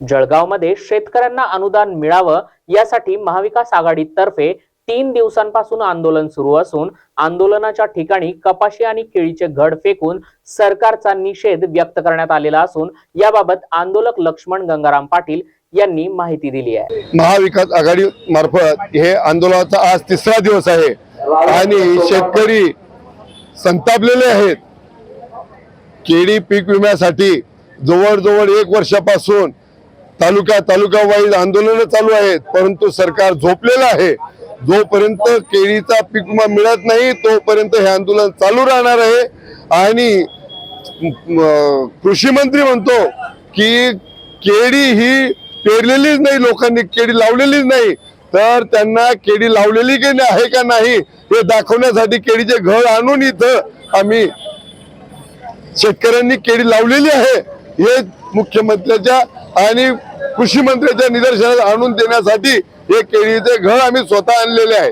जळगावमध्ये शेतकऱ्यांना अनुदान मिळावं यासाठी महाविकास आघाडीतर्फे तीन दिवसांपासून आंदोलन सुरू असून आंदोलनाच्या ठिकाणी कपाशी आणि केळीचे घड फेकून सरकारचा निषेध व्यक्त करण्यात आलेला असून याबाबत आंदोलक लक्ष्मण गंगाराम पाटील यांनी माहिती दिली आहे. महाविकास आघाडी मार्फत हे आंदोलनाचा आज तिसरा दिवस आहे आणि शेतकरी संतापलेले आहेत. केळी पीक विम्यासाठी जवळजवळ एक वर्षापासून तालुका तालुका वाईज आंदोलन चालू आहेत परंतु सरकार झोपलेलं आहे. जोपर्यंत केळीचा पीक विमा मिळत नाही तोपर्यंत हे आंदोलन चालू राहणार आहे. आणि कृषी मंत्री म्हणतो की केळी ही पेरलेलीच नाही लोकांनी केळी लावलेलीच नाही. तर त्यांना केळी लावलेली की नाही आहे का नाही हे दाखवण्यासाठी केळीचे घड आणून इथं आम्ही शेतकऱ्यांनी केळी लावलेली आहे. हे मुख्यमंत्र्याच्या आणि कृषी मंत्र्याच्या निदर्शनास आणून देण्यासाठी हे केळीचे घड आम्ही स्वतः आणलेले आहे.